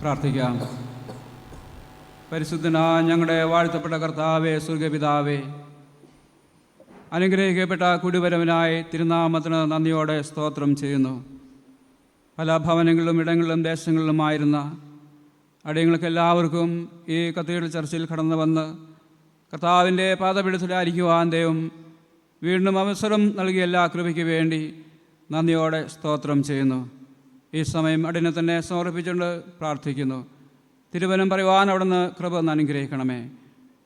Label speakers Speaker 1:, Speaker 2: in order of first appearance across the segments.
Speaker 1: പ്രാർത്ഥിക്കാം. പരിശുദ്ധനാ ഞങ്ങളുടെ വാഴ്ത്തപ്പെട്ട കർത്താവേ സ്വർഗപിതാവേ അനുഗ്രഹിക്കപ്പെട്ട കുടിവരവനായി തിരുനാമത്തിന് നന്ദിയോടെ സ്തോത്രം ചെയ്യുന്നു. പല ഭവനങ്ങളിലും ഇടങ്ങളിലും ദേശങ്ങളിലുമായിരുന്ന അടിയങ്ങൾക്ക് എല്ലാവർക്കും ഈ കത്തീഡ്രൽ ചർച്ചിൽ കടന്നു വന്ന് കർത്താവിന്റെ പാദപീഠത്തിലായിരിക്കുവാൻ ദൈവം വീണ്ടും അവസരം നൽകിയ എല്ലാ കൃപയ്ക്ക് വേണ്ടി നന്ദിയോടെ സ്തോത്രം ചെയ്യുന്നു. ഈ സമയം അടിനെ തന്നെ സമർപ്പിച്ചുകൊണ്ട് പ്രാർത്ഥിക്കുന്നു. തിരുവനം പറയുവാൻ അവിടുന്ന് കൃപ ഒന്ന് അനുഗ്രഹിക്കണമേ.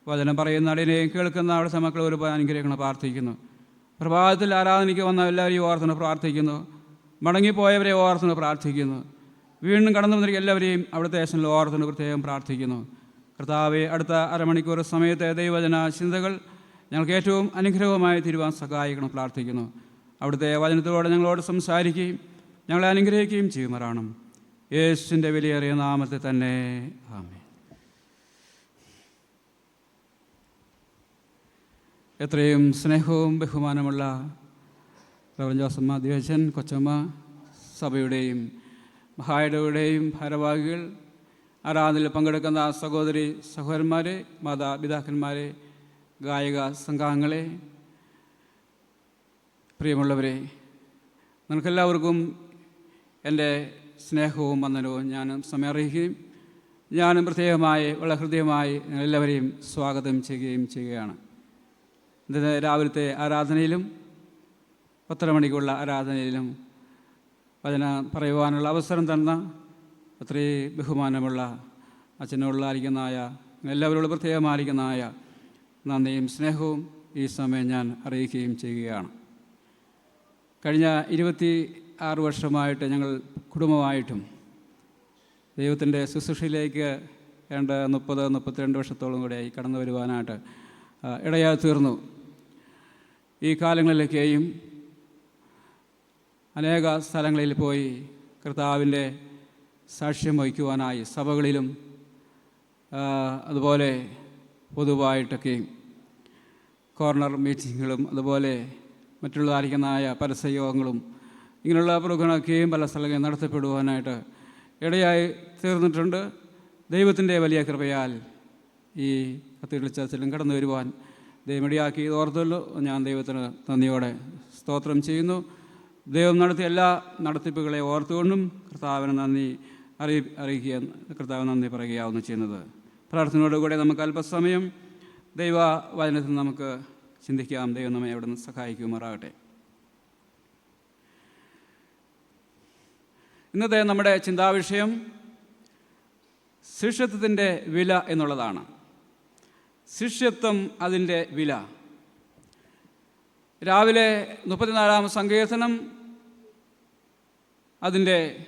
Speaker 1: വചനം പറയുന്ന അടിനെയും കേൾക്കുന്ന അവിടുത്തെ മക്കൾ ഒരു അനുഗ്രഹിക്കണം പ്രാർത്ഥിക്കുന്നു. പ്രഭാതത്തിൽ ആരാധനയ്ക്ക് വന്ന എല്ലാവരെയും ഓർത്തുന്നു പ്രാർത്ഥിക്കുന്നു. മടങ്ങിപ്പോയവരെ ഓർത്തുന്നു പ്രാർത്ഥിക്കുന്നു. വീണ്ടും കടന്നു വന്നിരിക്കുന്ന എല്ലാവരെയും അവിടുത്തെ ദേശങ്ങളിൽ ഓർത്തുന്നു പ്രത്യേകം പ്രാർത്ഥിക്കുന്നു. കർത്താവെ അടുത്ത അരമണിക്കൂർ സമയത്തെ ദൈവജന ചിന്തകൾ ഞങ്ങൾക്ക് ഏറ്റവും അനുഗ്രഹമായി തീരുവാൻ സഹായിക്കണം പ്രാർത്ഥിക്കുന്നു. അവിടുത്തെ വചനത്തോടെ ഞങ്ങളോട് സംസാരിക്കുകയും ഞങ്ങളെ അനുഗ്രഹിക്കുകയും ചെയ്യുമാറാണ് യേശുവിന്റെ വിലയേറിയ നാമത്തെ തന്നെ. ആമേ എത്രയും സ്നേഹവും ബഹുമാനമുള്ള റവൻ ജോസമ്മ ദ്വേജൻ കൊച്ചമ്മ സഭയുടെയും മഹായുടെയും ഭാരവാഹികൾ ആരാധനയിൽ പങ്കെടുക്കുന്ന സഹോദരി സഹോദരന്മാരെ മാതാപിതാക്കന്മാരെ ഗായക സംഘാംഗങ്ങളെ പ്രിയമുള്ളവരെ നിങ്ങൾക്കെല്ലാവർക്കും എന്റെ സ്നേഹവും വന്ദനവും ഞാൻ സമയം അറിയിക്കുകയും ഞാനും പ്രത്യേകമായി വളരെ ഹൃദയമായി എല്ലാവരെയും സ്വാഗതം ചെയ്യുകയും ചെയ്യുകയാണ്. ഇന്നത്തെ രാവിലത്തെ ആരാധനയിലും പത്തര മണിക്കുള്ള ആരാധനയിലും വചന പറയുവാനുള്ള അവസരം തന്ന അത്രയും ബഹുമാനമുള്ള അച്ഛനോടുള്ളായിരിക്കുന്നതായ എല്ലാവരോടും പ്രത്യേകമായിരിക്കുന്നതായ നന്ദിയും സ്നേഹവും ഈ സമയം ഞാൻ അറിയിക്കുകയും ചെയ്യുകയാണ്. കഴിഞ്ഞ ഇരുപത്തി ആറ് വർഷമായിട്ട് ഞങ്ങൾ കുടുംബമായിട്ടും ദൈവത്തിന്റെ ശുശ്രൂഷയിലേക്ക് ഏണ്ട മുപ്പത് മുപ്പത്തിരണ്ട് വർഷത്തോളം ആയി കടന്നു വരുവാനായിട്ട് ഇടയാ തീർന്നു. ഈ കാലങ്ങളിലൊക്കെയും അനേക സ്ഥലങ്ങളിൽ പോയി കർത്താവിന്റെ സാക്ഷ്യം വഹിക്കുവാനായി സഭകളിലും അതുപോലെ പൊതുവായിട്ടൊക്കെയും കോർണർ മീറ്റിങ്ങുകളും അതുപോലെ മറ്റുള്ളതായിരിക്കുന്നതായ പരസ്യയോഗങ്ങളും ഇങ്ങനെയുള്ള പ്രോഗ്രാമൊക്കെയും പല സ്ഥലങ്ങളിൽ നടത്തപ്പെടുവാനായിട്ട് ഇടയായി തീർന്നിട്ടുണ്ട്. ദൈവത്തിന്റെ വലിയ കൃപയാൽ ഈ കത്തീഡ്രൽ ചർച്ചിലും കടന്നു വരുവാൻ ദൈവമിടിയാക്കി. ഓർത്തുള്ളൂ ഞാൻ ദൈവത്തിന് നന്ദിയോടെ സ്തോത്രം ചെയ്യുന്നു. ദൈവം നടത്തിയ എല്ലാ നടത്തിപ്പുകളെ ഓർത്തുകൊണ്ടും കർത്താവിന് നന്ദി അറിയി അറിയിക്കുക കർത്താവ് നന്ദി പറയുകയാവുന്നു ചെയ്യുന്നത്. പ്രാർത്ഥനയോടുകൂടെ നമുക്ക് അല്പസമയം ദൈവ വചനത്തിൽ നമുക്ക് ചിന്തിക്കാം. ദൈവം നമ്മെ അവിടെ നിന്ന് സഹായിക്കുമാറാകട്ടെ. ഇന്നത്തെ നമ്മുടെ ചിന്താവിഷയം ശിഷ്യത്വത്തിന്റെ വില എന്നുള്ളതാണ്. ശിഷ്യത്വം അതിന്റെ വില. രാവിലെ മുപ്പത്തിനാലാം സങ്കീർത്തനം അതിന്റെ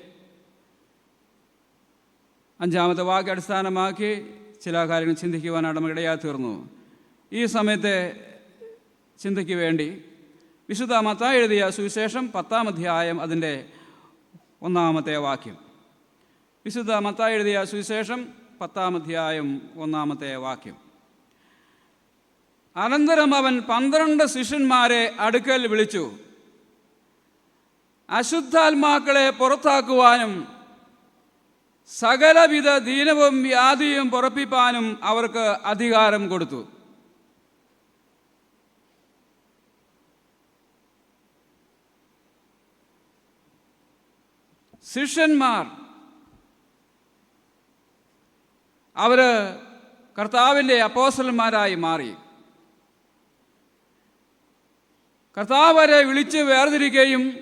Speaker 1: അഞ്ചാമത്തെ വാക്ക് അടിസ്ഥാനമാക്കി ചില കാര്യങ്ങൾ ചിന്തിക്കുവാനാണ് നമുക്ക് ഇടയായി തീർന്നു. ഈ സമയത്തെ ചിന്തയ്ക്ക് വേണ്ടി വിശുദ്ധ മത്ത എഴുതിയ സുവിശേഷം പത്താം അധ്യായം അതിന്റെ ഒന്നാമത്തെ വാക്യം. വിശുദ്ധ മത്തായി എഴുതിയ സുവിശേഷം പത്താം അധ്യായം ഒന്നാമത്തെ വാക്യം. അനന്തരം അവൻ പന്ത്രണ്ട് ശിഷ്യന്മാരെ അടുക്കൽ വിളിച്ചു. അശുദ്ധാത്മാക്കളെ പുറത്താക്കുവാനും സകലവിധ ദീനവും വ്യാധിയും പുറപ്പിപ്പാനും അവർക്ക് അധികാരം കൊടുത്തു. ശിഷ്യന്മാർ. അവർ കർത്താവിന്റെ അപ്പോസലന്മാരായി മാറി. കർത്താവ് വരെ വിളിച്ച് വേർതിരിക്കുകയും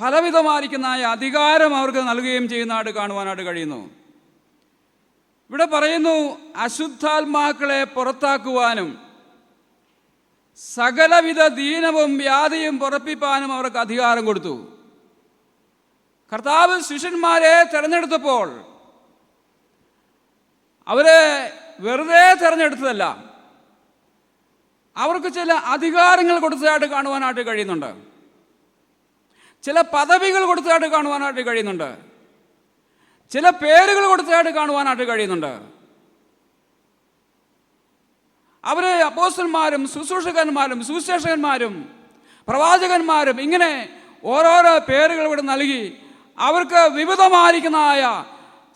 Speaker 1: ഫലവിധമായിരിക്കുന്നതായ അധികാരം അവർക്ക് നൽകുകയും ചെയ്യുന്നതായിട്ട് കാണുവാനായിട്ട് കഴിയുന്നു. ഇവിടെ പറയുന്നു അശുദ്ധാത്മാക്കളെ പുറത്താക്കുവാനും സകലവിധ ദീനവും വ്യാധിയും പുറപ്പിപ്പാനും അവർക്ക് അധികാരം കൊടുത്തു. കർത്താവ് ശിഷ്യന്മാരെ തിരഞ്ഞെടുത്തപ്പോൾ അവരെ വെറുതെ തിരഞ്ഞെടുത്തതല്ല. അവർക്ക് ചില അധികാരങ്ങൾ കൊടുത്തതായിട്ട് കാണുവാനായിട്ട് കഴിയുന്നുണ്ട്. ചില പദവികൾ കൊടുത്തതായിട്ട് കാണുവാനായിട്ട് കഴിയുന്നുണ്ട്. ചില പേരുകൾ കൊടുത്തതായിട്ട് കാണുവാനായിട്ട് കഴിയുന്നുണ്ട്. അവരെ അപ്പോസ്റ്റന്മാരും ശുശ്രൂഷകന്മാരും സുവിശേഷകന്മാരും പ്രവാചകന്മാരും ഇങ്ങനെ ഓരോരോ പേരുകൾ ഇവിടെ നൽകി അവർക്ക് വിവിധമായിരിക്കുന്നതായ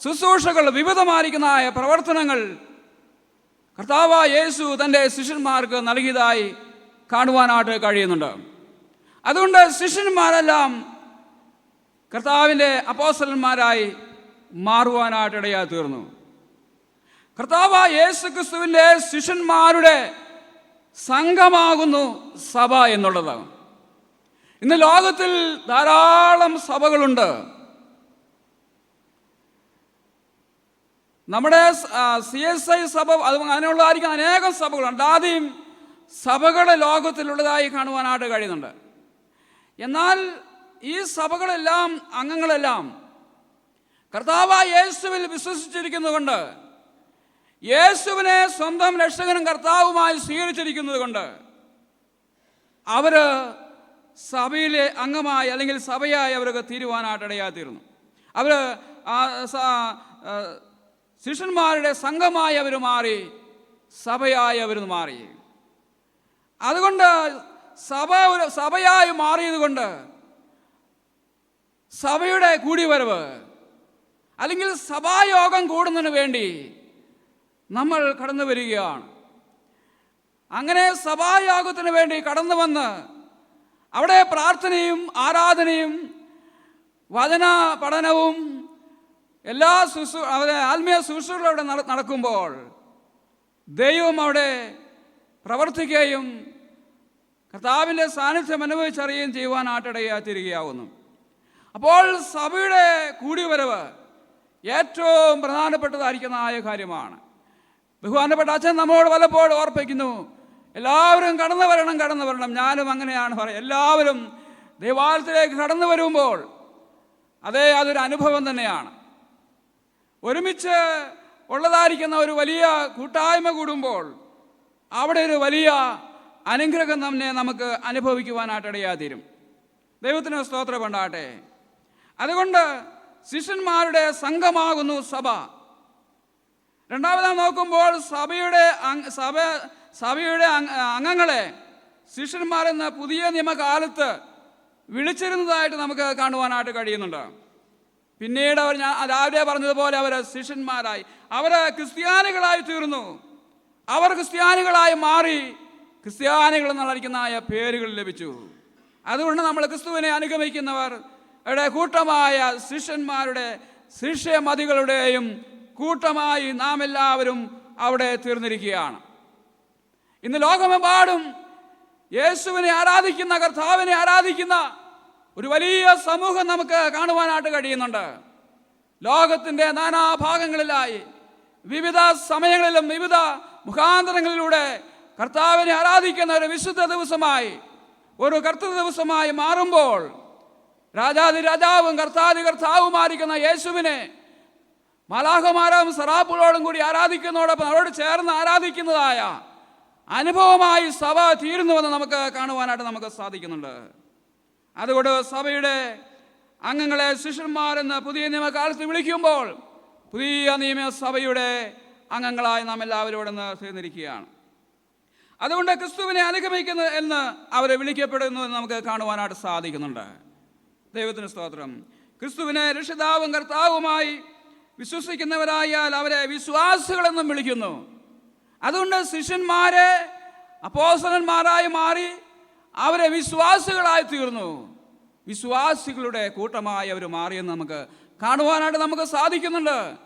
Speaker 1: ശുശ്രൂഷകൾ വിവിധമായിരിക്കുന്നതായ പ്രവർത്തനങ്ങൾ കർത്താവ യേശു തന്റെ ശിഷ്യന്മാർക്ക് നൽകിയതായി കാണുവാനായിട്ട് കഴിയുന്നുണ്ട്. അതുകൊണ്ട് ശിഷ്യന്മാരെല്ലാം കർത്താവിന്റെ അപ്പോസലന്മാരായി മാറുവാനായിട്ട് ഇടയായി തീർന്നു. കർത്താവ് യേശു ക്രിസ്തുവിന്റെ ശിഷ്യന്മാരുടെ സംഘമാകുന്നു സഭ എന്നുള്ളത്. ഇന്ന് ലോകത്തിൽ ധാരാളം സഭകളുണ്ട്. നമ്മുടെ സി എസ് ഐ സഭ അത് അങ്ങനെയുള്ളതായിരിക്കും അനേകം സഭകളുണ്ട്. ആദ്യം സഭകളെ ലോകത്തിലുള്ളതായി കാണുവാനായിട്ട് കഴിയുന്നുണ്ട്. എന്നാൽ ഈ സഭകളെല്ലാം അംഗങ്ങളെല്ലാം കർത്താവ് യേശുവിൽ വിശ്വസിച്ചിരിക്കുന്നതുകൊണ്ട് യേശുവിനെ സ്വന്തം രക്ഷകനും കർത്താവുമായി സ്വീകരിച്ചിരിക്കുന്നത് കൊണ്ട് അവർ സഭയിലെ അംഗമായി അല്ലെങ്കിൽ സഭയായി അവർക്ക് തീരുവാനായിട്ട് ഇടയാത്തിരുന്നു അവർ ശിഷ്യന്മാരുടെ സംഘമായി അവർ മാറി സഭയായി അവർ മാറി. അതുകൊണ്ട് സഭ ഒരു സഭയായി മാറിയതുകൊണ്ട് സഭയുടെ കൂടിവരവ് അല്ലെങ്കിൽ സഭായോഗം കൂടുന്നതിന് വേണ്ടി നമ്മൾ കടന്നു വരികയാണ്. അങ്ങനെ സഭായോഗത്തിന് വേണ്ടി കടന്നു വന്ന് അവിടെ പ്രാർത്ഥനയും ആരാധനയും വചന പഠനവും എല്ലാ ശുശ്രൂ അവരെ ആത്മീയ ശുശ്രൂഷകളും അവിടെ നടക്കുമ്പോൾ ദൈവം അവിടെ പ്രവർത്തിക്കുകയും കർത്താവിന്റെ സാന്നിധ്യം അനുഭവിച്ചറിയുകയും ചെയ്യുവാനായിട്ടിടയാത്തിരിക്കുകയാവുന്നു അപ്പോൾ സഭയുടെ കൂടിവരവ് ഏറ്റവും പ്രധാനപ്പെട്ടതായിരിക്കുന്നതായ കാര്യമാണ്. ബഹുമാനപ്പെട്ട അച്ഛൻ നമ്മോട് പലപ്പോഴും ഓർപ്പിക്കുന്നു എല്ലാവരും കടന്നു വരണം കടന്നു വരണം. ഞാനും അങ്ങനെയാണ് പറയുക എല്ലാവരും ദൈവാലയത്തിലേക്ക് കടന്നു വരുമ്പോൾ അതേ അതൊരു അനുഭവം തന്നെയാണ്. ഒരുമിച്ച് ഉള്ളതായിരിക്കുന്ന ഒരു വലിയ കൂട്ടായ്മ കൂടുമ്പോൾ അവിടെ ഒരു വലിയ അനുഗ്രഹം തന്നെ നമുക്ക് അനുഭവിക്കുവാനായിട്ട് ഇടയാതീരും. ദൈവത്തിന് സ്തോത്രം ഉണ്ടാകട്ടെ. അതുകൊണ്ട് ശിഷ്യന്മാരുടെ സംഘമാകുന്നു സഭ. രണ്ടാമതായി നോക്കുമ്പോൾ സഭയുടെ സഭ സഭയുടെ അംഗങ്ങളെ ശിഷ്യന്മാരെന്ന് പുതിയ നിയമകാലത്ത് വിളിച്ചിരുന്നതായിട്ട് നമുക്ക് കാണുവാനായിട്ട് കഴിയുന്നുണ്ട്. പിന്നീട് അവർ ഞാൻ രാവിലെ പറഞ്ഞതുപോലെ അവർ ശിഷ്യന്മാരായി. അവർ ക്രിസ്ത്യാനികളായി തീർന്നു. അവർ ക്രിസ്ത്യാനികളായി മാറി ക്രിസ്ത്യാനികൾ എന്നറിയിക്കുന്നതായ പേരുകൾ ലഭിച്ചു. അതുകൊണ്ട് നമ്മൾ ക്രിസ്തുവിനെ അനുഗമിക്കുന്നവർ യുടെ കൂട്ടമായ ശിഷ്യന്മാരുടെ ശിഷ്യമതികളുടെയും കൂട്ടമായി നാം എല്ലാവരും അവിടെ തീർന്നിരിക്കുകയാണ്. ഇന്ന് ലോകമെമ്പാടും യേശുവിനെ ആരാധിക്കുന്ന കർത്താവിനെ ആരാധിക്കുന്ന ഒരു വലിയ സമൂഹം നമുക്ക് കാണുവാനായിട്ട് കഴിയുന്നുണ്ട്. ലോകത്തിന്റെ നാനാഭാഗങ്ങളിലായി വിവിധ സമയങ്ങളിലും വിവിധ മുഖാന്തരങ്ങളിലൂടെ കർത്താവിനെ ആരാധിക്കുന്ന ഒരു വിശുദ്ധ ദിവസമായി ഒരു കർത്തൃ ദിവസമായി മാറുമ്പോൾ രാജാതി രാജാവും കർത്താതി കർത്താവുമായിരിക്കുന്ന യേശുവിനെ മലാഹമാരും സറാപ്പുകളോടും കൂടി ആരാധിക്കുന്നതോടൊപ്പം അവരോട് ചേർന്ന് ആരാധിക്കുന്നതായ അനുഭവമായി സഭ തീരുന്നുവെന്ന് നമുക്ക് കാണുവാനായിട്ട് നമുക്ക് സാധിക്കുന്നുണ്ട്. അതുകൊണ്ട് സഭയുടെ അംഗങ്ങളെ ശിഷ്യന്മാരെന്ന് പുതിയ നിയമകാലത്ത് വിളിക്കുമ്പോൾ പുതിയ നിയമസഭയുടെ അംഗങ്ങളായി നാം എല്ലാവരും ഇവിടെ നിന്ന് ചേർന്നിരിക്കുകയാണ് അതുകൊണ്ട് ക്രിസ്തുവിനെ അനുഗമിക്കുന്നു എന്ന് അവരെ വിളിക്കപ്പെടുന്നു എന്ന് നമുക്ക് കാണുവാനായിട്ട് സാധിക്കുന്നുണ്ട്. ദൈവത്തിന് സ്തോത്രം. ക്രിസ്തുവിനെ രക്ഷിതാവും കർത്താവുമായി വിശ്വസിക്കുന്നവരായാൽ അവരെ വിശ്വാസികളെന്നും വിളിക്കുന്നു. അതുകൊണ്ട് ശിഷ്യന്മാരെ അപ്പോസനന്മാരായി മാറി അവരെ വിശ്വാസികളായി തീർന്നു. വിശ്വാസികളുടെ കൂട്ടമായി അവർ മാറിയെന്ന് നമുക്ക് കാണുവാനായിട്ട് നമുക്ക് സാധിക്കുന്നുണ്ട്.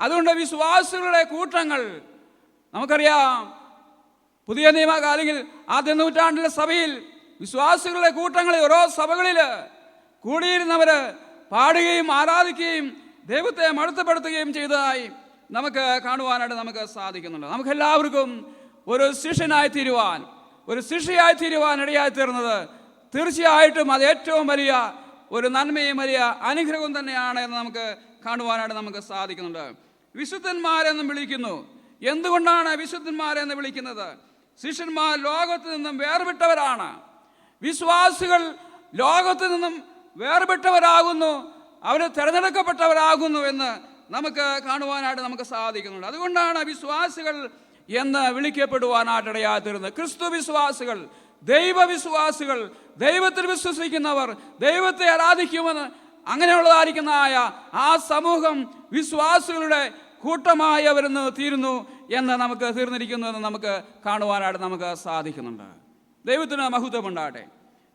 Speaker 1: അതുകൊണ്ട് വിശ്വാസികളുടെ കൂട്ടങ്ങൾ നമുക്കറിയാം പുതിയ നിയമ അല്ലെങ്കിൽ ആദ്യ നൂറ്റാണ്ടിലെ സഭയിൽ വിശ്വാസികളുടെ കൂട്ടങ്ങളിൽ ഓരോ സഭകളിൽ കൂടിയിരുന്നവർ പാടുകയും ആരാധിക്കുകയും ദൈവത്തെ മടുത്തപ്പെടുത്തുകയും ചെയ്തതായി നമുക്ക് കാണുവാനായിട്ട് നമുക്ക് സാധിക്കുന്നുണ്ട്. നമുക്കെല്ലാവർക്കും ഒരു ശിഷ്യനായി തീരുവാൻ ഒരു ശിഷ്യയായി തീരുവാൻ ഇടയായി തീർന്നത്. തീർച്ചയായിട്ടും അത് ഏറ്റവും വലിയ ഒരു നന്മയും വലിയ അനുഗ്രഹവും തന്നെയാണ് എന്ന് നമുക്ക് കാണുവാനായിട്ട് നമുക്ക് സാധിക്കുന്നുണ്ട്. വിശുദ്ധന്മാരെന്ന് വിളിക്കുന്നു. എന്തുകൊണ്ടാണ് വിശുദ്ധന്മാരെന്ന് വിളിക്കുന്നത്? ശിഷ്യന്മാർ ലോകത്ത് നിന്നും വേർപെട്ടവരാണ്. വിശ്വാസികൾ ലോകത്ത് നിന്നും വേർപെട്ടവരാകുന്നു. അവർ തിരഞ്ഞെടുക്കപ്പെട്ടവരാകുന്നു എന്ന് നമുക്ക് കാണുവാനായിട്ട് നമുക്ക് സാധിക്കുന്നുണ്ട്. അതുകൊണ്ടാണ് വിശ്വാസികൾ എന്ന് വിളിക്കപ്പെടുവാനായിട്ടിടയാത്തിരുന്നു ക്രിസ്തു വിശ്വാസികൾ ദൈവവിശ്വാസികൾ ദൈവത്തിൽ വിശ്വസിക്കുന്നവർ ദൈവത്തെ ആരാധിക്കുമെന്ന് അങ്ങനെയുള്ളതായിരിക്കുന്നതായ ആ സമൂഹം വിശ്വാസികളുടെ കൂട്ടമായി അവരെന്ന് തീരുന്നു എന്ന് നമുക്ക് തീർന്നിരിക്കുന്നു എന്ന് നമുക്ക് കാണുവാനായിട്ട് നമുക്ക് സാധിക്കുന്നുണ്ട്. ദൈവത്തിന് മഹത്വമുണ്ടാകട്ടെ.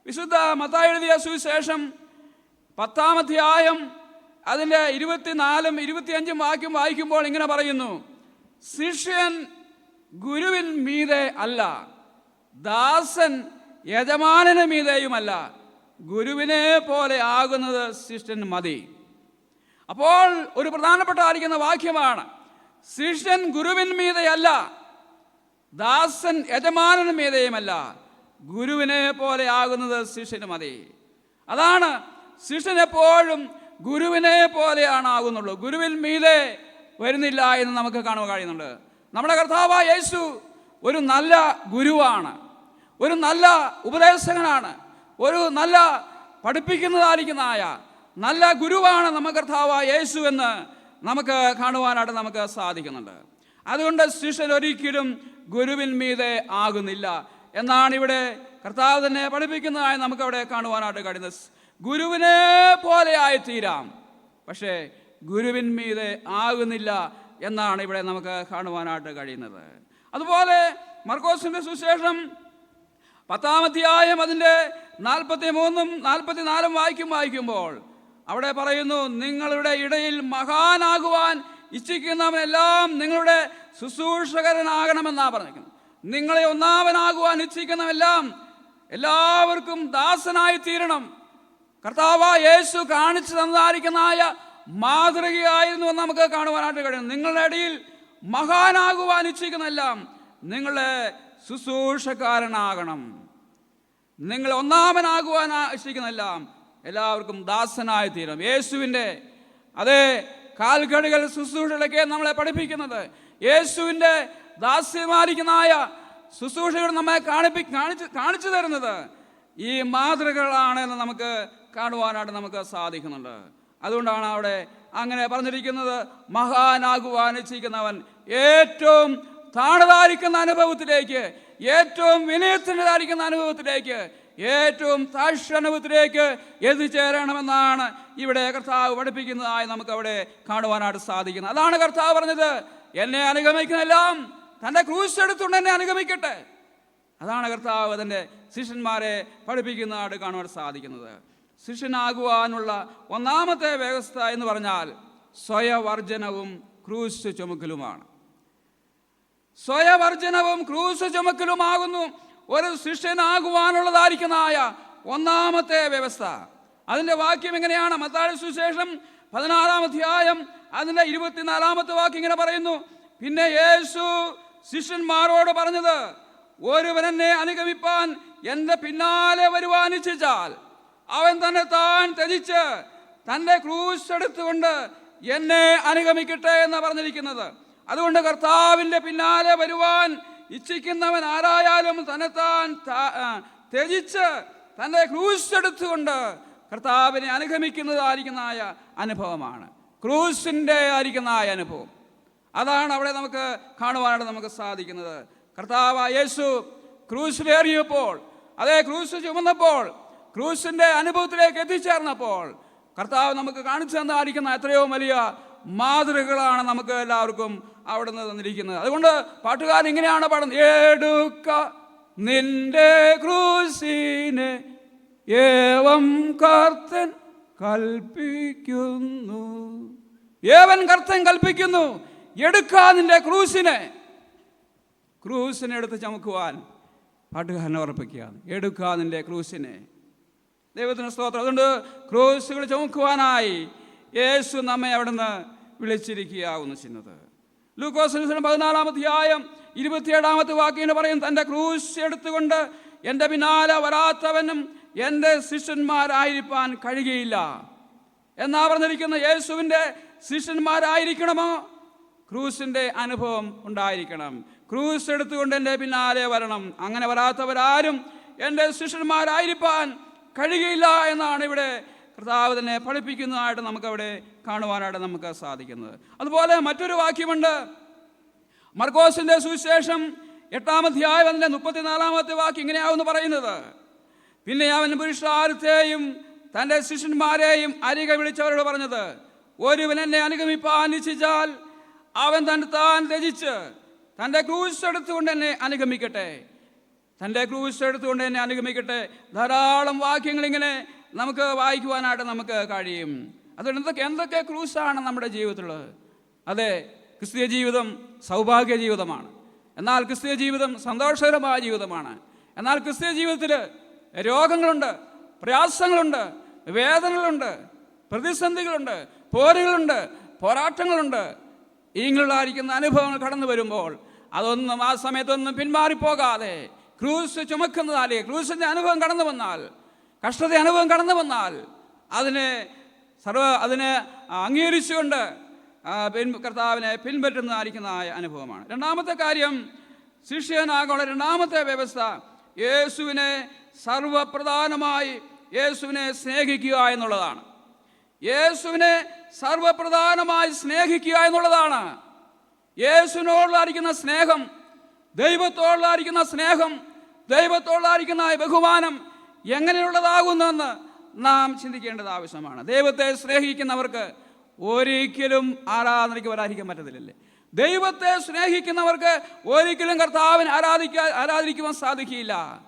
Speaker 1: വിശുദ്ധ മത്തായി എഴുതിയ സുവിശേഷം പത്താം അധ്യായം അതിന്റെ ഇരുപത്തിനാലും ഇരുപത്തിയഞ്ചും വാക്യം വായിക്കുമ്പോൾ ഇങ്ങനെ പറയുന്നു ശിഷ്യൻ ഗുരുവിൻ മീതെ അല്ല ദാസൻ യജമാനന് മീതെയുമല്ല. ഗുരുവിനെ പോലെ ആകുന്നത് ശിഷ്യൻ മതി. അപ്പോൾ ഒരു പ്രധാനപ്പെട്ട ആയിരിക്കുന്ന വാക്യമാണ് ശിഷ്യൻ ഗുരുവിൻ മീതെയല്ല ദാസൻ യജമാനന് മീതെയുമല്ല. ഗുരുവിനെ പോലെ ആകുന്നത് ശിഷ്യന് മതി. അതാണ് ശിഷ്യൻ എപ്പോഴും ഗുരുവിനെ പോലെയാണ് ആകുന്നുള്ളൂ ഗുരുവിൻ മീതെ വരുന്നില്ല എന്ന് നമുക്ക് കാണുക കഴിയുന്നുണ്ട്. നമ്മുടെ കർത്താവായ യേശു ഒരു നല്ല ഗുരുവാണ്. ഒരു നല്ല ഉപദേശകനാണ്. ഒരു നല്ല പഠിപ്പിക്കുന്നതായിരിക്കുന്നതായ നല്ല ഗുരുവാണ് നമ്മുടെ കർത്താവായ യേശു എന്ന് നമുക്ക് കാണുവാനായിട്ട് നമുക്ക് സാധിക്കുന്നുണ്ട്. അതുകൊണ്ട് ശിഷ്യൻ ഒരിക്കലും ഗുരുവിൻ മീതെ ആകുന്നില്ല. എന്നാണ് ഇവിടെ കർത്താവ് തന്നെ പഠിപ്പിക്കുന്നതായി നമുക്കവിടെ കാണുവാനായിട്ട് കഴിയുന്നത്. ഗുരുവിനെ പോലെ ആയിത്തീരാം. പക്ഷേ ഗുരുവിൻ മീതെ ആകുന്നില്ല എന്നാണ് ഇവിടെ നമുക്ക് കാണുവാനായിട്ട് കഴിയുന്നത്. അതുപോലെ മർക്കോസിന്റെ സുശേഷം പത്താം അധ്യായം അതിന്റെ നാൽപ്പത്തി മൂന്നും നാൽപ്പത്തി നാലും വായിക്കും വായിക്കുമ്പോൾ അവിടെ പറയുന്നു നിങ്ങളുടെ ഇടയിൽ മഹാനാകുവാൻ ഇച്ഛിക്കുന്നവനെല്ലാം നിങ്ങളുടെ ശുശ്രൂഷകരനാകണമെന്നാ പറഞ്ഞിരിക്കുന്നത്. നിങ്ങളെ ഒന്നാമനാകുവാൻ ഇച്ഛിക്കുന്നവെല്ലാം എല്ലാവർക്കും ദാസനായി തീരണം കർത്താവ യേശു കാണിച്ചു തന്നതായിരിക്കുന്നതായ മാതൃകയായിരുന്നു എന്ന് നമുക്ക് കാണുവാനായിട്ട് കഴിയും. നിങ്ങളുടെ ഇടയിൽ മഹാനാകുവാൻ ഇച്ഛിക്കുന്നെല്ലാം നിങ്ങളെ ശുശ്രൂഷക്കാരനാകണം. നിങ്ങൾ ഒന്നാമനാകുവാൻ ഇച്ഛിക്കുന്നെല്ലാം എല്ലാവർക്കും ദാസനായി തീരും യേശുവിന്റെ അതേ കാൽക്കടികൾ ശുശ്രൂഷകളൊക്കെ നമ്മളെ പഠിപ്പിക്കുന്നത്. യേശുവിന്റെ ദാസ്യമായിരിക്കുന്നതായ ശുശ്രൂഷകൾ നമ്മെ കാണിപ്പി കാണിച്ച് കാണിച്ചു തരുന്നത് ഈ മാതൃകകളാണ് എന്ന് നമുക്ക് കാണുവാനായിട്ട് നമുക്ക് സാധിക്കുന്നുണ്ട്. അതുകൊണ്ടാണ് അവിടെ അങ്ങനെ പറഞ്ഞിരിക്കുന്നത് മഹാനാകുവാൻ ഇച്ഛിക്കുന്നവൻ ഏറ്റവും താണതായിരിക്കുന്ന അനുഭവത്തിലേക്ക് ഏറ്റവും വിനയത്തിന്റെതായിരിക്കുന്ന അനുഭവത്തിലേക്ക് ഏറ്റവും താഴ്ചനുഭവത്തിലേക്ക് എത്തിച്ചേരണമെന്നാണ് ഇവിടെ കർത്താവ് പഠിപ്പിക്കുന്നതായി നമുക്ക് അവിടെ കാണുവാനായിട്ട് സാധിക്കുന്നത് അതാണ് കർത്താവ് പറഞ്ഞത്. എന്നെ അനുഗമിക്കുന്നതെല്ലാം തന്റെ ക്രൂശ് എടുത്തുകൊണ്ട് എന്നെ അനുഗമിക്കട്ടെ. അതാണ് കർത്താവ് തന്റെ ശിഷ്യന്മാരെ പഠിപ്പിക്കുന്നതായിട്ട് കാണുവാൻ സാധിക്കുന്നത്. ശിഷ്യനാകുവാനുള്ള ഒന്നാമത്തെ വ്യവസ്ഥ എന്ന് പറഞ്ഞാൽ സ്വയവർജനവും ക്രൂശ് ചുമക്കലുമാണ്. സ്വയവർജനവും ക്രൂശ് ചുമക്കലുമാകുന്നു. ഒരു ശിഷ്യനാകുവാനുള്ളതായിരിക്കുന്നതായ ഒന്നാമത്തെ വ്യവസ്ഥ. അതിന്റെ വാക്യം എങ്ങനെയാണ്? മത്താഴ സുശേഷം പതിനാറാം അധ്യായം അതിന്റെ ഇരുപത്തിനാലാമത്തെ വാക്യം ഇങ്ങനെ പറയുന്നു. പിന്നെ യേശു ശിഷ്യന്മാരോട് പറഞ്ഞത് ഒരുവനെന്നെ അനുഗമിപ്പാൻ എന്റെ പിന്നാലെ വരുവാൻ ഇച്ഛിച്ചാൽ അവൻ തന്നെ താൻ ത്യജിച്ച് തന്റെ ക്രൂശ് എടുത്തുകൊണ്ട് എന്നെ അനുഗമിക്കട്ടെ എന്ന് പറഞ്ഞിരിക്കുന്നത്. അതുകൊണ്ട് കർത്താവിന്റെ പിന്നാലെ വരുവാൻ ഇച്ഛിക്കുന്നവൻ ആരായാലും തന്നെത്താൻ ത്യജിച്ച് തന്റെ ക്രൂശ് എടുത്തുകൊണ്ട് കർത്താവിനെ അനുഗമിക്കുന്നതായിരിക്കുന്നതായ അനുഭവമാണ്. ക്രൂസിന്റെ ആയിരിക്കുന്നതായ അനുഭവം. അതാണ് അവിടെ നമുക്ക് കാണുവാനായിട്ട് നമുക്ക് സാധിക്കുന്നത്. കർത്താവ് യേശു ക്രൂസിലേറിയപ്പോൾ അതേ ക്രൂസ് ചുമന്നപ്പോൾ ക്രൂസിന്റെ അനുഭവത്തിലേക്ക് എത്തിച്ചേർന്നപ്പോൾ കർത്താവ് നമുക്ക് കാണിച്ചു തന്നായിരിക്കുന്ന എത്രയോ വലിയ മാതൃകകളാണ് നമുക്ക് എല്ലാവർക്കും അവിടെ നിന്ന് തന്നിരിക്കുന്നത്. അതുകൊണ്ട് പാട്ടുകാരൻ ഇങ്ങനെയാണ് പാടുന്നത്. എടുക്ക നിന്റെ ക്രൂസിനെ ഏവം കർത്തൻ കൽപ്പിക്കുന്നു. ഏവൻ കർത്തൻ കൽപ്പിക്കുന്നു. എടുക്ക നിന്റെ ക്രൂസിനെ ക്രൂസിനെ എടുത്ത് ചമക്കുവാൻ പാട്ടുകാരനെ ഉറപ്പിക്കുകയാണ്. എടുക്കുക നിന്റെ ക്രൂസിനെ ദൈവത്തിന് സ്തോത്രം. അതുകൊണ്ട് ക്രൂസുകൾ ചുമക്കുവാനായി യേശു നമ്മെ അവിടുന്ന് വിളിച്ചിരിക്കുകയാവുന്നു ചെയ്യുന്നത്. ലൂക്കോസ് പതിനാലാമത്തെ അധ്യായം ഇരുപത്തിയേഴാമത്തെ വാക്കിന് പറയും തന്റെ ക്രൂശ് എടുത്തുകൊണ്ട് എന്റെ പിന്നാലെ വരാത്തവനും എന്റെ ശിഷ്യന്മാരായിരിക്കാൻ കഴിയുകയില്ല. എന്നാ പറഞ്ഞിരിക്കുന്ന യേശുവിന്റെ ശിഷ്യന്മാരായിരിക്കണമോ? ക്രൂസിന്റെ അനുഭവം ഉണ്ടായിരിക്കണം. ക്രൂസ് എടുത്തുകൊണ്ട് എന്റെ പിന്നാലെ വരണം. അങ്ങനെ വരാത്തവരാരും എന്റെ ശിഷ്യന്മാരായിരിക്കാൻ കഴിയുകയില്ല എന്നാണ് ഇവിടെ കർത്താവ് തന്നെ പഠിപ്പിക്കുന്നതായിട്ട് നമുക്കവിടെ കാണുവാനായിട്ട് നമുക്ക് സാധിക്കുന്നത്. അതുപോലെ മറ്റൊരു വാക്യമുണ്ട്. മർക്കോസിന്റെ സുവിശേഷം എട്ടാം അധ്യായം അതിന്റെ മുപ്പത്തിനാലാമത്തെ വാക്യം ഇങ്ങനെയാവുമെന്ന് പറയുന്നത്. പിന്നെ അവൻ പുരുഷാരത്തെയും തന്റെ ശിഷ്യന്മാരെയും അരിക വിളിച്ചവരോട് പറഞ്ഞത് ഒരുവൻ എന്നെ അനുഗമിപ്പാൻ നിശ്ചിച്ചാൽ അവൻ തൻ താൻ രചിച്ച് തന്റെ ക്രൂശ് എടുത്തുകൊണ്ട് എന്നെ അനുഗമിക്കട്ടെ. തന്റെ ക്രൂശ് എടുത്തുകൊണ്ട് എന്നെ അനുഗമിക്കട്ടെ. ധാരാളം വാക്യങ്ങൾ ഇങ്ങനെ നമുക്ക് വായിക്കുവാനായിട്ട് നമുക്ക് കഴിയും. അതുകൊണ്ട് എന്തൊക്കെ എന്തൊക്കെ ക്രൂശാണ് നമ്മുടെ ജീവിതത്തിലുള്ളത്? അതെ ക്രിസ്തീയ ജീവിതം സൗഭാഗ്യ ജീവിതമാണ്. എന്നാൽ ക്രിസ്തീയ ജീവിതം സന്തോഷകരമായ ജീവിതമാണ്. എന്നാൽ ക്രിസ്തീയ ജീവിതത്തിൽ രോഗങ്ങളുണ്ട് പ്രയാസങ്ങളുണ്ട് വേദനകളുണ്ട് പ്രതിസന്ധികളുണ്ട് പോരുകളുണ്ട് പോരാട്ടങ്ങളുണ്ട്. ഇങ്ങനെയുള്ളതായിരിക്കുന്ന അനുഭവങ്ങൾ കടന്നു വരുമ്പോൾ അതൊന്നും ആ സമയത്തൊന്നും പിന്മാറിപ്പോകാതെ ക്രൂസ് ചുമക്കുന്നതാലേ ക്രൂസിന്റെ അനുഭവം കടന്നു വന്നാൽ കഷ്ടത അനുഭവം കടന്നു വന്നാൽ അതിനെ സർവ അതിനെ അംഗീകരിച്ചുകൊണ്ട് പിൻ കർത്താവിനെ പിൻപറ്റുന്നതായിരിക്കുന്നതായ അനുഭവമാണ്. രണ്ടാമത്തെ കാര്യം ശിഷ്യനാകുള്ള രണ്ടാമത്തെ വ്യവസ്ഥ യേശുവിനെ സർവപ്രധാനമായി യേശുവിനെ സ്നേഹിക്കുക എന്നുള്ളതാണ്. യേശുവിനെ സർവപ്രധാനമായി സ്നേഹിക്കുക എന്നുള്ളതാണ്. യേശുവിനോടുള്ളായിരിക്കുന്ന സ്നേഹം ദൈവത്തോടുള്ളായിരിക്കുന്ന സ്നേഹം ദൈവത്തോടുള്ളായിരിക്കുന്ന ആ ബഹുമാനം എങ്ങനെയുള്ളതാകുന്നെന്ന് നാം ചിന്തിക്കേണ്ടത് ആവശ്യമാണ്. ദൈവത്തെ സ്നേഹിക്കുന്നവർക്ക് ഒരിക്കലും ആരാധനയ്ക്ക് വരാതിരിക്കാൻ പറ്റത്തില്ലല്ലേ? ദൈവത്തെ സ്നേഹിക്കുന്നവർക്ക് ഒരിക്കലും കർത്താവിന് ആരാധിക്കാൻ ആരാധിക്കുവാൻ സാധിക്കില്ല.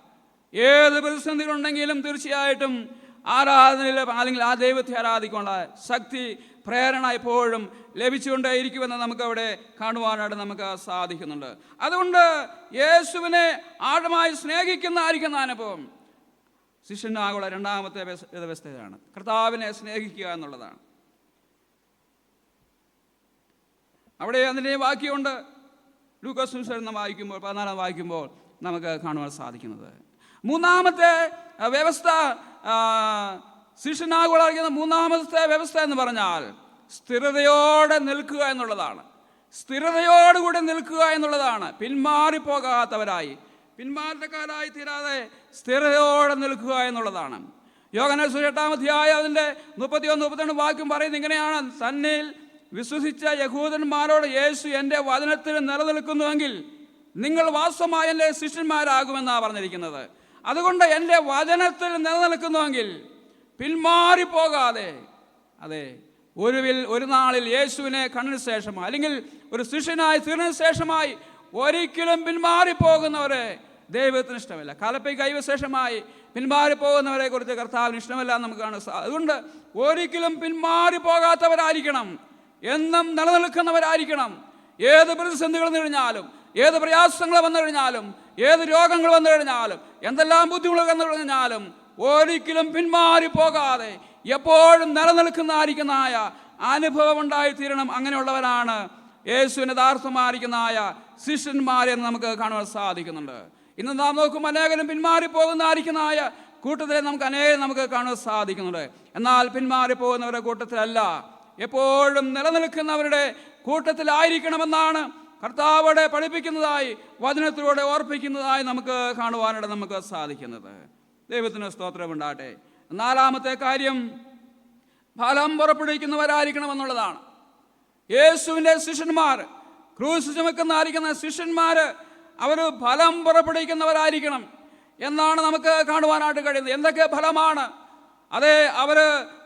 Speaker 1: ഏത് പ്രതിസന്ധികളുണ്ടെങ്കിലും തീർച്ചയായിട്ടും ആരാധനയിൽ അല്ലെങ്കിൽ ആ ദൈവത്തെ ആരാധിക്കാനുള്ള ശക്തി പ്രേരണ എപ്പോഴും ലഭിച്ചുകൊണ്ടേയിരിക്കുമെന്ന് നമുക്കവിടെ കാണുവാനായിട്ട് നമുക്ക് സാധിക്കുന്നുണ്ട്. അതുകൊണ്ട് യേശുവിനെ ആഴമായി സ്നേഹിക്കുന്ന ആയിരിക്കുന്ന അനുഭവം ശിഷ്യനാകുള്ള രണ്ടാമത്തെ വ്യവസ്ഥ- വ്യവസ്ഥയാണ്. കർത്താവിനെ സ്നേഹിക്കുക എന്നുള്ളതാണ്. അവിടെ അതിന്റെ വാക്യമുണ്ട്. ലൂക്കോസ് എന്ന വായിക്കുമ്പോൾ പതിനാലാം വായിക്കുമ്പോൾ നമുക്ക് കാണുവാൻ സാധിക്കുന്നത്. മൂന്നാമത്തെ വ്യവസ്ഥ ആ, മൂന്നാമത്തെ വ്യവസ്ഥ എന്ന് പറഞ്ഞാൽ സ്ഥിരതയോടെ നിൽക്കുക എന്നുള്ളതാണ്. സ്ഥിരതയോടുകൂടി നിൽക്കുക എന്നുള്ളതാണ്. പിന്മാറിപ്പോകാത്തവരായി. പിന്മാറ്റക്കാരായി തീരാതെ സ്ഥിരതയോടെ നിൽക്കുക എന്നുള്ളതാണ്. യോഗന സുരട്ടാം അധ്യായം അതിന്റെ മുപ്പത്തിയൊന്ന് മുപ്പത്തിരണ്ട് വാക്യം പറയുന്നത് ഇങ്ങനെയാണ്. തന്നിൽ വിശ്വസിച്ച യഹൂദന്മാരോട് യേശു എന്റെ വചനത്തിൽ നിലനിൽക്കുന്നുവെങ്കിൽ നിങ്ങൾ വാസ്തവമായ എന്റെ ശിഷ്യന്മാരാകുമെന്നാണ് പറഞ്ഞിരിക്കുന്നത്. അതുകൊണ്ട് എന്റെ വചനത്തിൽ നിലനിൽക്കുന്നുവെങ്കിൽ പിന്മാറിപ്പോകാതെ. അതെ ഒരുവിൽ ഒരു നാളിൽ യേശുവിനെ കണ്ണിന് ശേഷമായി അല്ലെങ്കിൽ ഒരു ശിഷ്യനായി തീർന്നതിന് ശേഷമായി ഒരിക്കലും പിന്മാറിപ്പോകുന്നവരെ ദൈവത്തിന് ഇഷ്ടമല്ല. കലപ്പയ്ക്ക് കൈവശേഷമായി പിന്മാറിപ്പോകുന്നവരെ കുറിച്ച് കർത്താവിന് ഇഷ്ടമല്ല നമുക്ക് കാണാൻ അതുകൊണ്ട് ഒരിക്കലും പിന്മാറിപ്പോകാത്തവരായിരിക്കണം. എന്നും നിലനിൽക്കുന്നവരായിരിക്കണം. ഏത് പ്രതിസന്ധികൾ കഴിഞ്ഞാലും ഏത് പ്രയാസങ്ങൾ വന്നു കഴിഞ്ഞാലും ഏത് രോഗങ്ങൾ വന്നു കഴിഞ്ഞാലും എന്തെല്ലാം ബുദ്ധിമുട്ടുകൾ വന്നു കഴിഞ്ഞാലും ഒരിക്കലും പിന്മാറി പോകാതെ എപ്പോഴും നിലനിൽക്കുന്നതായിരിക്കുന്നതായ അനുഭവം ഉണ്ടായിത്തീരണം അങ്ങനെയുള്ളവരാണ് യേശുവിന് യഥാർത്ഥമായിരിക്കുന്നതായ ശിഷ്യന്മാരെ നമുക്ക് കാണുവാൻ സാധിക്കുന്നുണ്ട്. ഇന്ന് നാം നോക്കുമ്പോൾ അനേകരും പിന്മാറി പോകുന്നതായിരിക്കുന്നതായ കൂട്ടത്തിലെ നമുക്ക് അനേകം നമുക്ക് കാണുവാൻ സാധിക്കുന്നുണ്ട്. എന്നാൽ പിന്മാറി പോകുന്നവരുടെ കൂട്ടത്തിലല്ല എപ്പോഴും നിലനിൽക്കുന്നവരുടെ കൂട്ടത്തിലായിരിക്കണമെന്നാണ് കർത്താവോടെ പഠിപ്പിക്കുന്നതായി വചനത്തിലൂടെ ഓർപ്പിക്കുന്നതായി നമുക്ക് കാണുവാനായിട്ട് നമുക്ക് സാധിക്കുന്നത്. ദൈവത്തിന് സ്തോത്രമുണ്ടാകട്ടെ. നാലാമത്തെ കാര്യം ഫലം പുറപ്പെടുവിക്കുന്നവരായിരിക്കണമെന്നുള്ളതാണ്. യേശുവിന്റെ ശിഷ്യന്മാർ ക്രൂസ് ചുമക്കുന്നതായിരിക്കുന്ന ശിഷ്യന്മാർ അവർ ഫലം പുറപ്പെടുവിക്കുന്നവരായിരിക്കണം എന്നാണ് നമുക്ക് കാണുവാനായിട്ട് കഴിയുന്നത്. എന്തൊക്കെ ഫലമാണ്? അതെ അവർ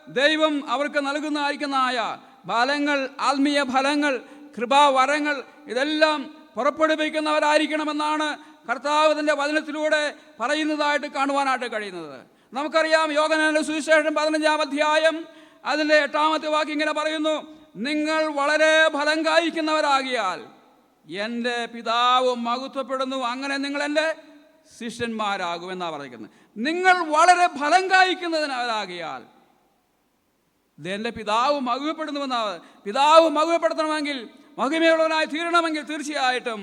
Speaker 1: ദൈവം അവർക്ക് നൽകുന്നതായിരിക്കുന്നതായ ഫലങ്ങൾ ആത്മീയ ഫലങ്ങൾ കൃപാവരങ്ങൾ ഇതെല്ലാം പുറപ്പെടുവിക്കുന്നവരായിരിക്കണമെന്നാണ് കർത്താവ് തന്റെ വചനത്തിലൂടെ പറയുന്നതായിട്ട് കാണുവാനായിട്ട് കഴിയുന്നത്. നമുക്കറിയാം യോഗനാന്റെ സുവിശേഷം പതിനഞ്ചാം അധ്യായം അതിന്റെ എട്ടാമത്തെ വാക്ക് ഇങ്ങനെ പറയുന്നു നിങ്ങൾ വളരെ ഫലം കായ്ക്കുന്നവരാകിയാൽ എന്റെ പിതാവ് മഹത്വപ്പെടുന്നു അങ്ങനെ നിങ്ങൾ എന്റെ ശിഷ്യന്മാരാകുമെന്നാണ് പറയുന്നത്. നിങ്ങൾ വളരെ ഫലം കായ്ക്കുന്നതിനവരാകിയാൽ എന്റെ പിതാവ് മകുവപ്പെടുന്നുവെന്നാണ് പിതാവ് മകുവപ്പെടുത്തണമെങ്കിൽ മഹിമയുള്ളവനായി തീരണമെങ്കിൽ തീർച്ചയായിട്ടും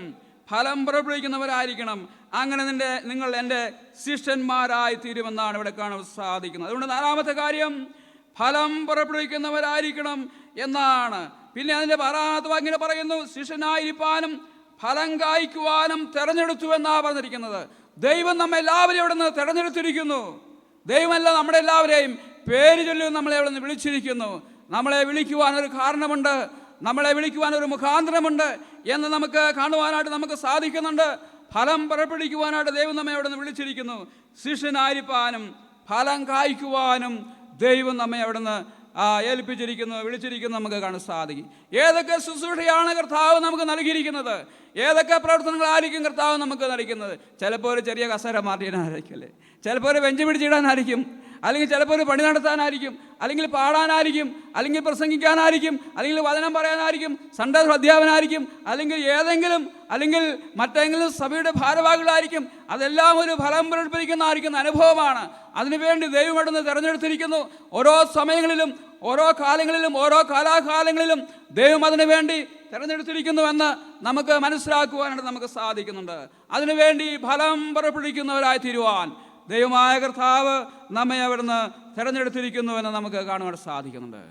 Speaker 1: ഫലം പുറപ്പെടുവിക്കുന്നവരായിരിക്കണം അങ്ങനെ നിന്റെ നിങ്ങൾ എന്റെ ശിഷ്യന്മാരായി തീരുമെന്നാണ് ഇവിടെ കാണാൻ സാധിക്കുന്നത്. അതുകൊണ്ട് നാലാമത്തെ കാര്യം ഫലം പുറപ്പെടുവിക്കുന്നവരായിരിക്കണം എന്നാണ്. പിന്നെ അതിന്റെ അങ്ങനെ പറയുന്നു ശിഷ്യനായിരിക്കാനും ഫലം കായ്ക്കുവാനും തെരഞ്ഞെടുത്തു എന്നാണ് പറഞ്ഞിരിക്കുന്നത്. ദൈവം നമ്മെ എല്ലാവരെയും ഇവിടെ നിന്ന് തെരഞ്ഞെടുത്തിരിക്കുന്നു. ദൈവമല്ല നമ്മുടെ എല്ലാവരെയും പേര് ചൊല്ലി നമ്മളെ ഇവിടെ നിന്ന് വിളിച്ചിരിക്കുന്നു. നമ്മളെ വിളിക്കുവാനൊരു കാരണമുണ്ട്. നമ്മളെ വിളിക്കുവാൻ ഒരു മുഖാന്തരമുണ്ട് എന്ന് നമുക്ക് കാണുവാനായിട്ട് നമുക്ക് സാധിക്കുന്നുണ്ട്. ഫലം പുറപ്പെടുവിക്കുവാനായിട്ട് ദൈവം നമ്മെ അവിടെ നിന്ന് വിളിച്ചിരിക്കുന്നു. ശിഷ്യനായിരിക്കാനും ഫലം കായ്ക്കുവാനും ദൈവം നമ്മെ അവിടെ ആ, ഏൽപ്പിച്ചിരിക്കുന്നു വിളിച്ചിരിക്കുന്നു നമുക്ക് കാണാൻ സാധിക്കും. ഏതൊക്കെ ശുശ്രൂഷയാണ് കർത്താവ് നമുക്ക് നൽകിയിരിക്കുന്നത്? ഏതൊക്കെ പ്രവർത്തനങ്ങളായിരിക്കും കർത്താവ് നമുക്ക് നൽകുന്നത്? ചിലപ്പോൾ ഒരു ചെറിയ കസേര മാറ്റിയിടാനായിരിക്കും അല്ലേ? ചിലപ്പോൾ ഒരു ബെഞ്ച് പിടിച്ചിടാനായിരിക്കും. അല്ലെങ്കിൽ ചിലപ്പോൾ ഒരു പണി നടത്താനായിരിക്കും അല്ലെങ്കിൽ പാടാനായിരിക്കും അല്ലെങ്കിൽ പ്രസംഗിക്കാനായിരിക്കും അല്ലെങ്കിൽ വചനം പറയാനായിരിക്കും സൺഡേ അധ്യാപനായിരിക്കും അല്ലെങ്കിൽ ഏതെങ്കിലും അല്ലെങ്കിൽ മറ്റെങ്കിലും സഭയുടെ ഭാരവാഹികളായിരിക്കും. അതെല്ലാം ഒരു ഫലം പ്രകടിപ്പിക്കുന്നതായിരിക്കുന്ന അനുഭവമാണ്. അതിനുവേണ്ടി ദൈവം അടുന്ന് തിരഞ്ഞെടുത്തിരിക്കുന്നു. ഓരോ സമയങ്ങളിലും ഓരോ കാലങ്ങളിലും ഓരോ കാലാകാലങ്ങളിലും ദൈവം അതിനു വേണ്ടി തിരഞ്ഞെടുത്തിരിക്കുന്നുവെന്ന് നമുക്ക് മനസ്സിലാക്കുവാനായിട്ട് നമുക്ക് സാധിക്കുന്നുണ്ട്. അതിനുവേണ്ടി ഫലം പുറപ്പെടുവിക്കുന്നവരായി തീരുവാൻ ദൈവമായ കർത്താവ് നമ്മെ അവിടുന്ന് തിരഞ്ഞെടുത്തിരിക്കുന്നുവെന്ന് നമുക്ക് കാണുവാൻ സാധിക്കുന്നുണ്ട്.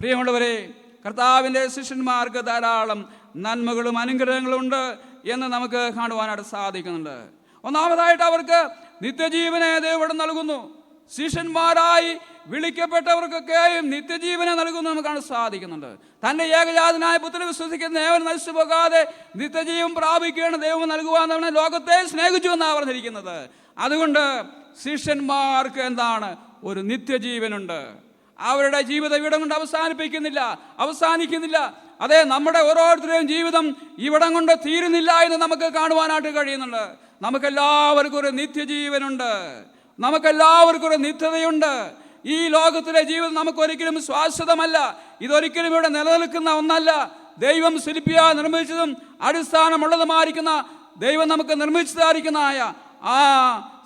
Speaker 1: പ്രിയമുള്ളവരെ കർത്താവിന്റെ ശിഷ്യന്മാർക്ക് ധാരാളം നന്മകളും അനുഗ്രഹങ്ങളും ഉണ്ട് എന്ന് നമുക്ക് കാണുവാനായിട്ട് സാധിക്കുന്നുണ്ട്. ഒന്നാമതായിട്ട് അവർക്ക് നിത്യജീവനെ ദൈവം നൽകുന്നു. ശിഷ്യന്മാരായി വിളിക്കപ്പെട്ടവർക്കൊക്കെയും നിത്യജീവനെ നൽകുന്നു നമുക്ക് കാണാൻ സാധിക്കുന്നുണ്ട്. തന്റെ ഏകജാതനായ പുത്രനെ വിശ്വസിക്കുന്ന ഏവൻ നശിച്ചു പോകാതെ നിത്യജീവൻ പ്രാപിക്കുകയാണ് ദൈവം നൽകുവാന്നാണ് ലോകത്തെ സ്നേഹിച്ചു എന്നാണ് പറഞ്ഞിരിക്കുന്നത്. അതുകൊണ്ട് ശിഷ്യന്മാർക്ക് എന്താണ്? ഒരു നിത്യജീവനുണ്ട്. അവരുടെ ജീവിതം ഇവിടം കൊണ്ട് അവസാനിപ്പിക്കുന്നില്ല അവസാനിക്കുന്നില്ല. അതെ നമ്മുടെ ഓരോരുത്തരുടെയും ജീവിതം ഇവിടം കൊണ്ട് തീരുന്നില്ല എന്ന് നമുക്ക് കാണുവാനായിട്ട് കഴിയുന്നുണ്ട്. നമുക്കെല്ലാവർക്കും ഒരു നിത്യജീവനുണ്ട്. നമുക്കെല്ലാവർക്കും ഒരു നിത്യതയുണ്ട്. ഈ ലോകത്തിലെ ജീവിതം നമുക്കൊരിക്കലും ശാശ്വതമല്ല. ഇതൊരിക്കലും ഇവിടെ നിലനിൽക്കുന്ന ഒന്നല്ല. ദൈവം ശില്പിയ നിർമ്മിച്ചതും അടിസ്ഥാനമുള്ളതുമായിരിക്കുന്ന ദൈവം നമുക്ക് നിർമ്മിച്ചതായിരിക്കുന്നതായ ആ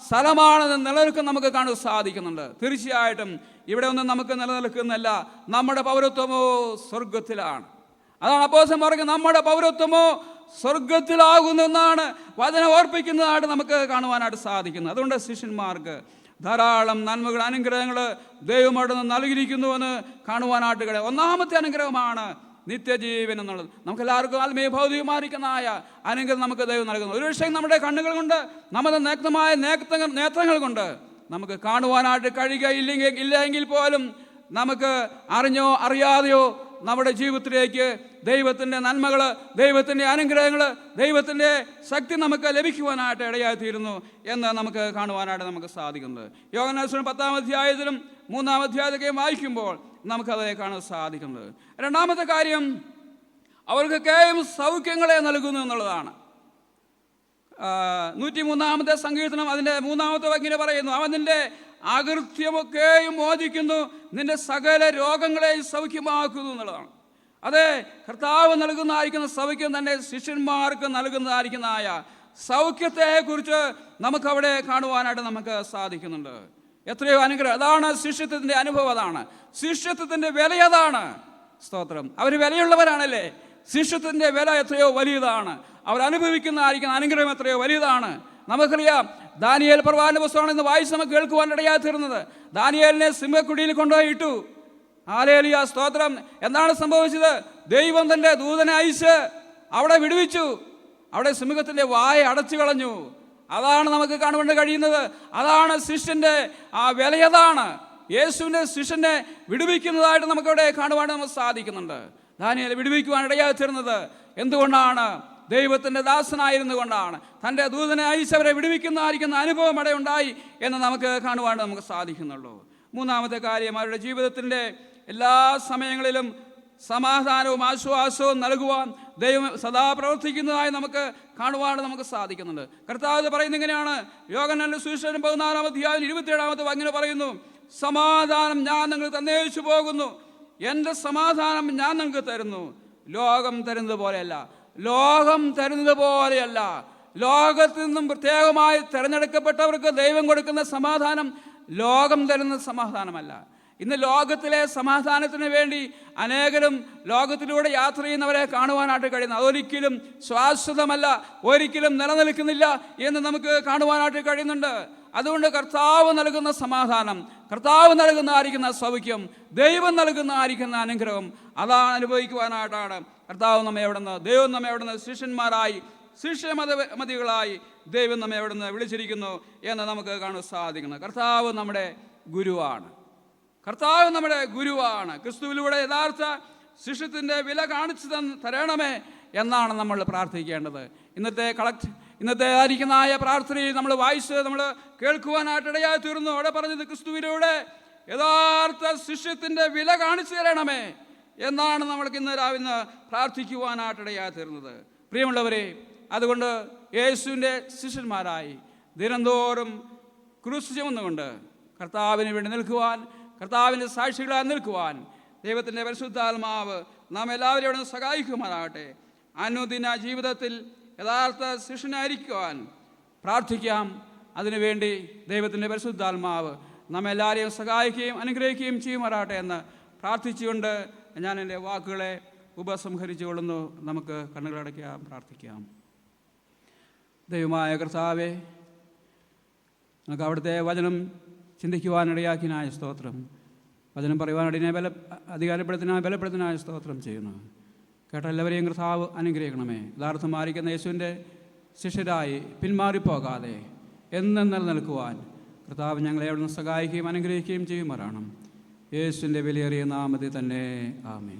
Speaker 1: സ്ഥലമാണെന്ന് നിലനിൽക്കാൻ നമുക്ക് കാണാൻ സാധിക്കുന്നുണ്ട്. തീർച്ചയായിട്ടും ഇവിടെ ഒന്നും നമുക്ക് നിലനിൽക്കുന്നില്ല നമ്മുടെ പൗരത്വമോ സ്വർഗത്തിലാണ് അതാണ് അപ്പോസം പറയുന്നത് നമ്മുടെ പൗരത്വമോ സ്വർഗത്തിലാകുന്നു എന്നാണ് വചനം ഓർപ്പിക്കുന്നതായിട്ട് നമുക്ക് കാണുവാനായിട്ട് സാധിക്കുന്നത് അതുകൊണ്ട് ശിഷ്യന്മാർക്ക് ധാരാളം നന്മകൾ അനുഗ്രഹങ്ങൾ ദൈവമായിട്ട് നൽകിയിരിക്കുന്നുവെന്ന് കാണുവാനായിട്ട് കഴിയും. ഒന്നാമത്തെ അനുഗ്രഹമാണ് നിത്യജീവൻ എന്നുള്ളത്. നമുക്ക് എല്ലാവർക്കും ആത്മീയ ഭൗതികമായിരിക്കുന്നതായ അനുഗ്രഹം നമുക്ക് ദൈവം നൽകുന്നു. ഒരു പക്ഷേ നമ്മുടെ കണ്ണുകൾ കൊണ്ട് നമ്മുടെ നേക്തമായ നേത്രങ്ങൾ നേത്രങ്ങൾ കൊണ്ട് നമുക്ക് കാണുവാനായിട്ട് കഴിയുകയില്ലെങ്കിൽ ഇല്ലെങ്കിൽ പോലും നമുക്ക് അറിഞ്ഞോ അറിയാതെയോ നമ്മുടെ ജീവിതത്തിലേക്ക് ദൈവത്തിന്റെ നന്മകൾ ദൈവത്തിന്റെ അനുഗ്രഹങ്ങൾ ദൈവത്തിന്റെ ശക്തി നമുക്ക് ലഭിക്കുവാനായിട്ട് ഇടയായിത്തീരുന്നു എന്ന് നമുക്ക് കാണുവാനായിട്ട് നമുക്ക് സാധിക്കുന്നത് യോഗനാശ്വരം പത്താം അധ്യായത്തിലും മൂന്നാം അധ്യായത്തിലേക്കും വായിക്കുമ്പോൾ നമുക്കത് കാണാൻ സാധിക്കുന്നത് രണ്ടാമത്തെ കാര്യം അവർക്ക് കേയും സൗഖ്യങ്ങളെ നൽകുന്നു എന്നുള്ളതാണ്. നൂറ്റി മൂന്നാമത്തെ സങ്കീർത്തനം അതിന്റെ മൂന്നാമത്തെ വങ്ങിനെ പറയുന്നു അവൻ നിന്റെ അകൃത്യമൊക്കെയും മോചിക്കുന്നു. നിന്റെ സകല രോഗങ്ങളെയും സൗഖ്യമാക്കുന്നു എന്നുള്ളതാണ്. അതെ കർത്താവ് നൽകുന്നതായിരിക്കുന്ന സൗഖ്യം തന്നെ ശിഷ്യന്മാർക്ക് നൽകുന്നതായിരിക്കുന്നതായ സൗഖ്യത്തെക്കുറിച്ച് നമുക്കവിടെ കാണുവാനായിട്ട് നമുക്ക് സാധിക്കുന്നുണ്ട്. എത്രയോ അനുഗ്രഹം. അതാണ് ശിഷ്യത്വത്തിന്റെ അനുഭവം അതാണ്. ശിഷ്യത്വത്തിന്റെ വില അതാണ് സ്തോത്രം. അവർ വിലയുള്ളവരാണല്ലേ? ശിഷ്യത്തിന്റെ വില എത്രയോ വലിയതാണ്. അവർ അനുഭവിക്കുന്നതായിരിക്കുന്ന അനുഗ്രഹം എത്രയോ വലിയതാണ്. നമുക്കറിയാം ദാനിയേൽ പ്രവാന്റെ പുസ്തകമാണ് ഇന്ന് വായിച്ച് നമുക്ക് കേൾക്കുവാൻ ഇടയായി തീർന്നത് ദാനിയേലിനെ സിംഹക്കുടിയിൽ കൊണ്ടുപോയി ഇട്ടു. ആലേലിയ സ്തോത്രം. എന്താണ് സംഭവിച്ചത്? ദൈവം തന്റെ ദൂതനെ അയച്ച് അവിടെ വിടുവിച്ചു. അവിടെ സിംഹത്തിന്റെ വായ അടച്ചു കളഞ്ഞു. അതാണ് നമുക്ക് കാണുവാൻ കഴിയുന്നത്. അതാണ് ശിഷ്യന്റെ ആ വിലയതാണ്. യേശുവിന്റെ ശിഷ്യനെ വിടുവിക്കുന്നതായിട്ട് നമുക്കവിടെ കാണുവാൻ നമുക്ക് സാധിക്കുന്നുണ്ട്. ദാനിയേൽ വിടുവിക്കുവാൻ ഇടയായി തീർന്നത് എന്തുകൊണ്ടാണ്? ദൈവത്തിന്റെ ദാസനായിരുന്നു കൊണ്ടാണ്. തന്റെ ദൂതനെ അയച്ചവരെ വിടുവിക്കുന്നതായിരിക്കുന്ന അനുഭവം അവിടെ ഉണ്ടായി എന്ന് നമുക്ക് കാണുവാൻ നമുക്ക് സാധിക്കുന്നുള്ളൂ. മൂന്നാമത്തെ കാര്യം അവരുടെ ജീവിതത്തിന്റെ എല്ലാ സമയങ്ങളിലും സമാധാനവും ആശ്വാസവും നൽകുവാൻ ദൈവം സദാ പ്രവർത്തിക്കുന്നതായി നമുക്ക് കാണുവാൻ നമുക്ക് സാധിക്കുന്നുണ്ട്. കർത്താവ് പറയുന്നത് ഇങ്ങനെയാണ് യോഗനല്ല സുവിശേഷം പതിനാലാം അധ്യായം ഇരുപത്തിയേഴാമത്തെ അങ്ങനെ പറയുന്നു സമാധാനം ഞാൻ നിങ്ങൾ തന്നേച്ചു പോകുന്നു എന്റെ സമാധാനം ഞാൻ നിങ്ങൾക്ക് തരുന്നു. ലോകം തരുന്നത് പോലെയല്ല. ലോകം തരുന്നത് പോലെയല്ല. ലോകത്തിൽ നിന്നും പ്രത്യേകമായി തിരഞ്ഞെടുക്കപ്പെട്ടവർക്ക് ദൈവം കൊടുക്കുന്ന സമാധാനം ലോകം തരുന്ന സമാധാനമല്ല. ഇന്ന് ലോകത്തിലെ സമാധാനത്തിന് വേണ്ടി അനേകരും ലോകത്തിലൂടെ യാത്ര ചെയ്യുന്നവരെ കാണുവാനായിട്ട് കഴിയുന്നു. അതൊരിക്കലും ശാശ്വതമല്ല ഒരിക്കലും നിലനിൽക്കുന്നില്ല എന്ന് നമുക്ക് കാണുവാനായിട്ട് കഴിയുന്നുണ്ട്. അതുകൊണ്ട് കർത്താവ് നൽകുന്ന സമാധാനം കർത്താവ് നൽകുന്ന ആയിരിക്കുന്ന സൗഖ്യം ദൈവം നൽകുന്ന ആയിരിക്കുന്ന അനുഗ്രഹം അതാണ് അനുഭവിക്കുവാനായിട്ടാണ് കർത്താവ് നമ്മെ എവിടുന്ന് ദൈവം നമ്മെ എവിടുന്ന് ശിഷ്യന്മാരായി ശിഷ്യമത മതികളായി ദൈവം നമ്മെ എവിടുന്ന് വിളിച്ചിരിക്കുന്നു എന്ന് നമുക്ക് കാണാൻ സാധിക്കുന്നു. കർത്താവ് നമ്മുടെ ഗുരുവാണ്. കർത്താവ് നമ്മുടെ ഗുരുവാണ്. ക്രിസ്തുവിലൂടെ യഥാർത്ഥ ശിഷ്യത്തിന്റെ വില കാണിച്ചു തന്ന് തരണമേ എന്നാണ് നമ്മൾ പ്രാർത്ഥിക്കേണ്ടത്. ഇന്നത്തെ കളക്ട് ഇന്നത്തെ ആയിരിക്കുന്നതായ പ്രാർത്ഥനയിൽ നമ്മൾ വായിച്ച് നമ്മൾ കേൾക്കുവാനായിട്ട് ഇടയായി തീർന്നു. അവിടെ പറഞ്ഞത് ക്രിസ്തുവിലൂടെ യഥാർത്ഥ ശിഷ്യത്തിന്റെ വില കാണിച്ചു തരണമേ. എന്നാണ് നമ്മൾക്ക് ഇന്ന് രാവിലെ പ്രാർത്ഥിക്കുവാനായിട്ടിടയായി പ്രിയമുള്ളവരെ അതുകൊണ്ട് യേശുവിന്റെ ശിഷ്യന്മാരായി ദിനംതോറും ക്രൂസ് ചുമന്നുകൊണ്ട് കർത്താവിന് വേണ്ടി നിൽക്കുവാൻ കർത്താവിന്റെ സാക്ഷികളായി നിൽക്കുവാൻ ദൈവത്തിന്റെ പരിശുദ്ധാത്മാവ് നാം എല്ലാവരെയും സഹായിക്കുമാറാകട്ടെ. അനുദിന ജീവിതത്തിൽ യഥാർത്ഥ ശിഷ്യനായിരിക്കുവാൻ പ്രാർത്ഥിക്കാം. അതിനുവേണ്ടി ദൈവത്തിന്റെ പരിശുദ്ധാത്മാവ് നമ്മെല്ലാവരെയും സഹായിക്കുകയും അനുഗ്രഹിക്കുകയും ചെയ്യുമാറാട്ടെ എന്ന് പ്രാർത്ഥിച്ചുകൊണ്ട് ഞാൻ എന്റെ വാക്കുകളെ ഉപസംഹരിച്ചുകൊള്ളുന്നു. നമുക്ക് കണ്ണുകളടയ്ക്കാം പ്രാർത്ഥിക്കാം. ദൈവമായ കർത്താവെ നമുക്ക് അവിടുത്തെ വചനം ചിന്തിക്കുവാനിടയാക്കിനായ സ്തോത്രം. വചനം പറയുവാനിടയെ ബല അധികാരപ്പെടുത്തിനായ ബലപ്പെടുത്തിനായ സ്തോത്രം ചെയ്യുന്നു. കേട്ട എല്ലാവരെയും കർത്താവ് അനുഗ്രഹിക്കണമേ. യഥാർത്ഥമായിരിക്കുന്ന യേശുവിന്റെ ശിഷ്യരായി പിന്മാറിപ്പോകാതെ എന്നും നിലനിൽക്കുവാൻ കർത്താവ് ഞങ്ങളെ അവിടുന്ന് സഹായിക്കുകയും അനുഗ്രഹിക്കുകയും ചെയ്യുമാറാണം യേശുവിന്റെ വിലയേറിയ നാമതി തന്നെ ആമേ